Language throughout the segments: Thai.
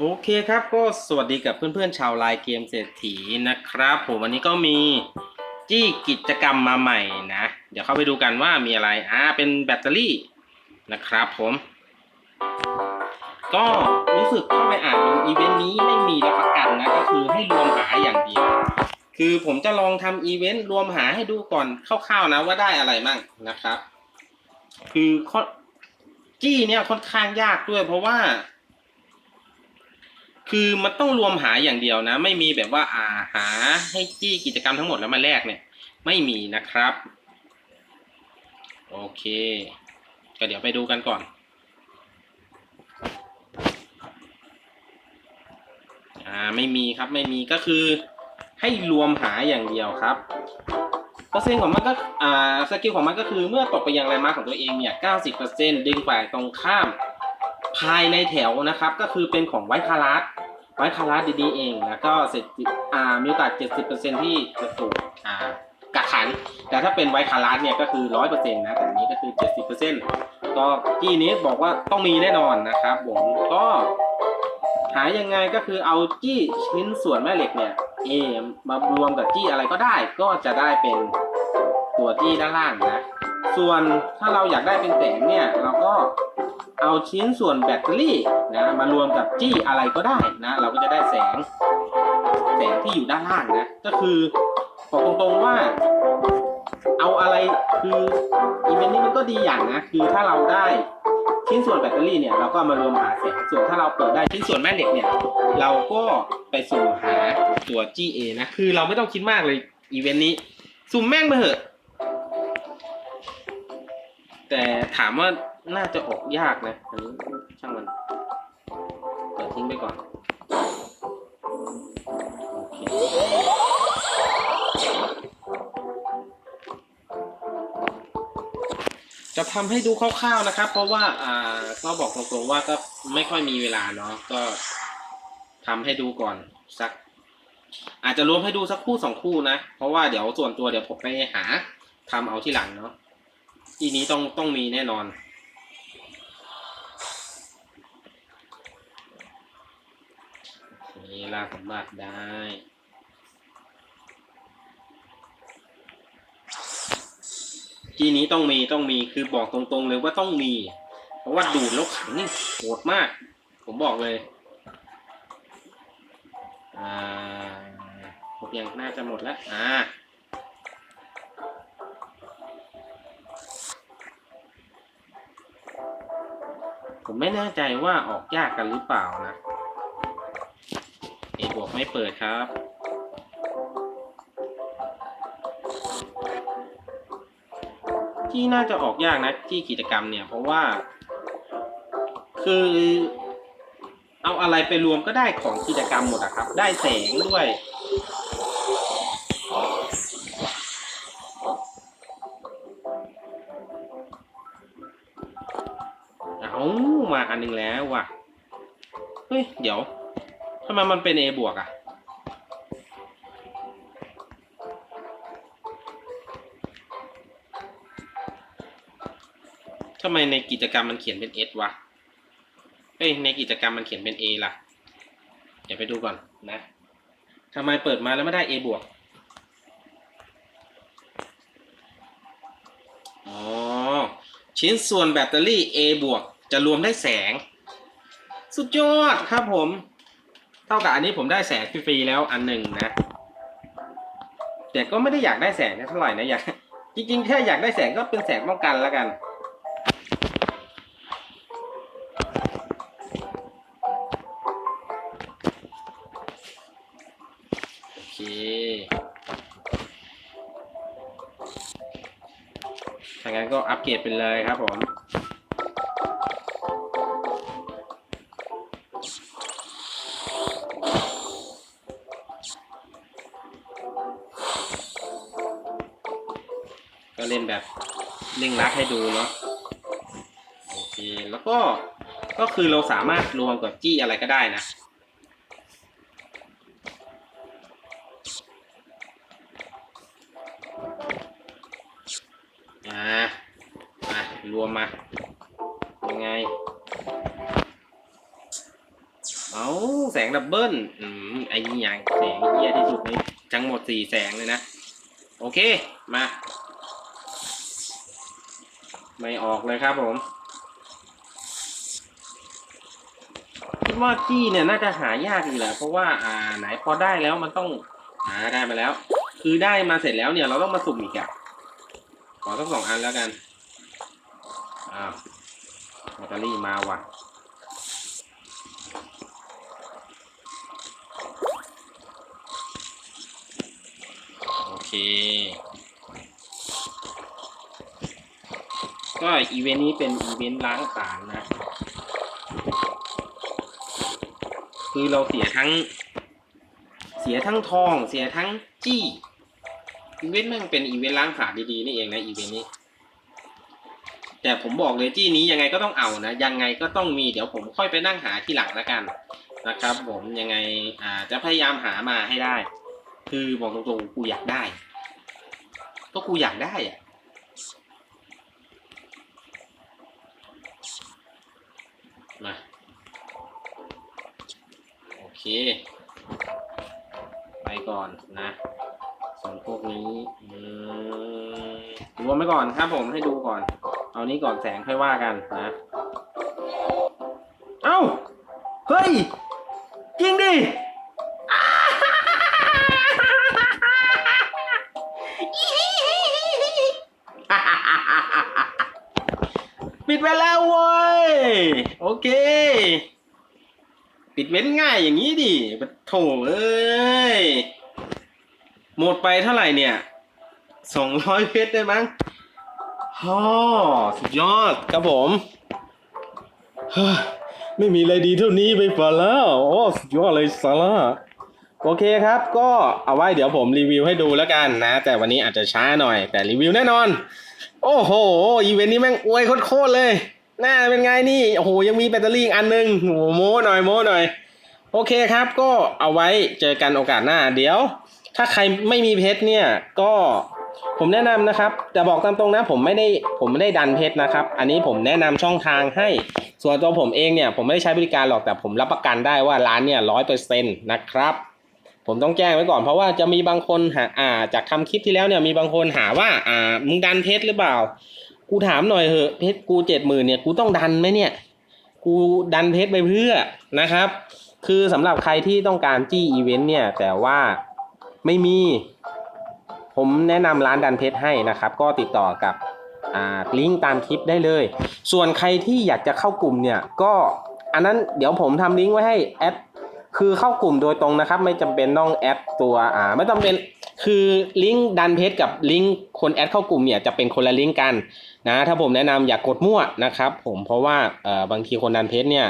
โอเคครับก็สวัสดีกับเพื่อนๆชาวไลน์เกมเศรษฐีนะครับผมวันนี้ก็มีจี้กิจกรรมมาใหม่นะ เดี๋ยวเข้าไปดูกันว่ามีอะไรอ่าเป็นแบตเตอรี่นะครับผม ก็รู้สึกเข้าไปอ่านดูอีเวนต์นี้ไม่มีรับประกันนะก็คือให้รวมหาอย่างเดียว คือผมจะลองทำอีเวนต์รวมหาให้ดูก่อนคร่าวๆนะว่าได้อะไรมั่งนะครับ คือข้อจี้เนี่ยค่อนข้างยากด้วยเพราะว่า คือมันต้องรวมหาอย่างเดียวนะ ไม่มีแบบว่าอ่าหาให้จี้กิจกรรมทั้งหมดแล้วมาแลกเนี่ย ไม่มีนะครับ โอเค ก็เดี๋ยวไปดูกันก่อนอ่าไม่มีครับไม่มีก็คือให้รวมหาอย่างเดียวครับเปอร์เซ็นต์ของมันก็อ่าสกิลของมันก็คือเมื่อตกไปยังแรมาของตัวเองเนี่ย90%ดึงฝ่ายตรงข้าม ภายในแถวนะครับ ก็คือเป็นของไวท์คารัสไวท์คารัสดีๆเอง แล้วก็เสร็จอ่ามีโอกาส 70%ที่จะถูกอ่ากักขัน แต่ถ้าเป็นไวท์คารัสเนี่ยก็คือ 100%นะแต่อันนี้ก็คือ 70%ก็กี้นี้บอกว่าต้องมีแน่นอนนะครับผมก็หายังไงก็คือเอาจี้ชิ้นส่วนแม่เหล็กเนี่ย A มารวมกับจี้อะไรก็ได้ ก็จะได้เป็นตัวจี้ด้านล่างนะ ส่วนถ้าเราอยากได้เป็นแสงเนี่ยเราก็ เอาชิ้นส่วนแบตเตอรี่นะมารวมกับจี้อะไรก็ได้นะ เราก็จะได้แสง แสงที่อยู่ด้านล่างนะ ก็คือบอกตรงๆว่า เอาอะไรคืออีเวนต์นี้มันก็ดีอย่างนะคือถ้าเราได้ชิ้นส่วนแบตเตอรี่เนี่ยเราก็มารวมหาแสงส่วนถ้าเราเปิดได้ชิ้นส่วนแม่เหล็กเนี่ยเราก็ไปสุ่มหาตัว GA นะคือเราไม่ต้องคิดมากเลยอีเวนต์นี้ สุ่มแม่งไปเถอะแต่ถามว่า น่าจะออกยากนะ อันนี้ช่างมัน เปิดทิ้งไปก่อน โอเค จะทำให้ดูคร่าวๆนะครับ เพราะว่า อ่า ก็บอกตรงๆว่าก็ไม่ค่อยมีเวลาเนาะ ก็ทำให้ดูก่อนสัก อาจจะรวมให้ดูสักคู่สองคู่นะ เพราะว่าเดี๋ยวส่วนตัวเดี๋ยวผมไปหาทำเอาที่หลังเนาะทีนี้ต้องต้องมีแน่นอน นี่ล่าสมบัติได้ ทีนี้ต้องมีต้องมีคือบอกตรงๆเลยว่าต้องมี เพราะว่าดูดแล้วขังนี่โหดมาก ผมบอกเลย อ่าหมดยังน่าจะหมดแล้ว อ่าผมไม่แน่ใจว่าออกยากกันหรือเปล่านะ เอบวกไม่เปิดครับ ที่น่าจะออกยากนะที่กิจกรรมเนี่ย เพราะว่า คือ เอาอะไรไปรวมก็ได้ของกิจกรรมหมดอะครับ ได้แสงด้วย เอามาอันหนึงแล้วว่ะ เฮ้ย เดี๋ยว ทำไมมันเป็น A บวกอะทำไมในกิจกรรมมันเขียนเป็น S วะเอ้ย ในกิจกรรมมันเขียนเป็น A ล่ะ เดี๋ยวไปดูก่อนนะ ทำไมเปิดมาแล้วไม่ได้ A บวก อ๋อ ชิ้นส่วนแบตเตอรี่ A บวกจะรวมได้แสง สุดยอดครับผม เท่ากับอันนี้ผมได้แสงฟรีๆแล้วอันหนึ่งนะ แต่ก็ไม่ได้อยากได้แสงเท่าไหร่นะอยากจริงๆแค่อยากได้แสงก็เป็นแสงป้องกันแล้วกันโอเคถ้างั้นก็อัปเกรดไปเลยครับผม เล่นแบบเร่งรัดให้ดูเนาะโอเคแล้วก็ก็คือเราสามารถรวมกับจี้อะไรก็ได้นะอ่ามารวมมายังไงเอาแสงดับเบิลอืมไอ้นี่ยังแสงเยี่ยที่สุดในทั้งหมดสี่แสงเลยนะ โอเค มา ไม่ออกเลยครับผม คิดว่าจี้เนี่ยน่าจะหายากอยู่แหละเพราะว่าอ่าไหนพอได้แล้วมันต้องอ่าได้มาแล้ว คือได้มาเสร็จแล้วเนี่ยเราต้องมาสุ่มอีกอะขอสักสองอันแล้วกันอ้าวแบตเตอรี่มาว่ะโอเค ก็อีเวนต์นี้เป็นอีเวนต์ล้างผลาญนะ คือเราเสียทั้ง เสียทั้งทอง เสียทั้งจี้อีเวนต์มันเป็นอีเวนต์ล้างผลาญดีๆนี่เองนะอีเวนต์นี้ แต่ผมบอกเลยจี้นี้ยังไงก็ต้องเอานะ ยังไงก็ต้องมีเดี๋ยวผมค่อยไปนั่งหาที่หลังแล้วกันนะครับ ผมยังไงอ่าจะพยายามหามาให้ได้ คือบอกตรงๆกูอยากได้ก็กูอยากได้อะ มา โอเค ไปก่อนนะส่งพวกนี้รวมไปก่อนครับผมให้ดูก่อน เอานี้ก่อนแสงค่อยว่ากันนะ เอ้า เฮ้ย จริงดิ ปิดไปแล้วเว้ย โอเค ปิดเว้นง่ายอย่างนี้ดิปะโถเอ้ย หมดไปเท่าไหร่เนี่ยสองร้อยเพชรได้มั้งฮ่อสุดยอดครับผมฮ้ยไม่มีอะไรดีเท่านี้ไปฝันแล้ว โอ้สุดยอดเลยซาร่าโอเคครับ ก็เอาไว้เดี๋ยวผมรีวิวให้ดูแล้วกันนะ แต่วันนี้อาจจะช้าหน่อย แต่รีวิวแน่นอน โอ้โห อีเวนต์นี้แม่งอวยโคตรเลย หน้าเป็นไงนี่ โอ้โห ยังมีแบตเตอรี่อีกอันนึงโอ้โหโม้หน่อยโม้หน่อย โอเคครับก็เอาไว้เจอกันโอกาสหน้า เดี๋ยว ถ้าใครไม่มีเพชรเนี่ย ก็ผมแนะนำนะครับ แต่บอกตามตรงนะผมไม่ได้ผมไม่ได้ดันเพชรนะครับ อันนี้ผมแนะนำช่องทางให้ ส่วนตัวผมเองเนี่ย ผมไม่ได้ใช้บริการหรอกแต่ผมรับประกันได้ว่าร้านเนี่ยร้อยเปอร์เซ็นต์นะครับ ผมต้องแจ้งไว้ก่อนเพราะว่าจะมีบางคนหาอ่าจากทำคลิปที่แล้วเนี่ยมีบางคนหาว่าอ่ามึงดันเพชรหรือเปล่า กูถามหน่อยเหอะเพชรกูเจ็ดหมื่นเนี่ยกูต้องดันไหมเนี่ย กูดันเพชรไปเพื่อนะครับ คือสำหรับใครที่ต้องการจี้อีเวนต์เนี่ย แต่ว่าไม่มี ผมแนะนำร้านดันเพชรให้นะครับ ก็ติดต่อกับอ่าลิงก์ตามคลิปได้เลย ส่วนใครที่อยากจะเข้ากลุ่มเนี่ยก็อันนั้นเดี๋ยวผมทำลิงก์ไว้ให้แอด คือเข้ากลุ่มโดยตรงนะครับ ไม่จำเป็นต้องแอดตัวอ่าไม่จำเป็นคือลิงก์ดันเพจกับลิงก์คนแอดเข้ากลุ่มเนี่ยจะเป็นคนละลิงก์กันนะถ้าผมแนะนำอย่ากกดมั่วนะครับ ผมเพราะว่าเอ่อบางทีคนดันเพจเนี่ย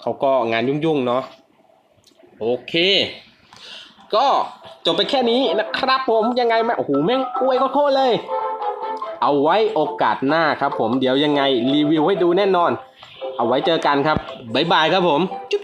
เขาก็งานยุ่งๆเนาะโอเค ก็จบไปแค่นี้นะครับผมยังไงแม่โอ้โหแม่งอวยโคตรเลย เอาไว้โอกาสหน้าครับผมเดี๋ยวยังไงรีวิวให้ดูแน่นอน เอาไว้เจอกันครับบ๊ายบายครับผมจุ๊บ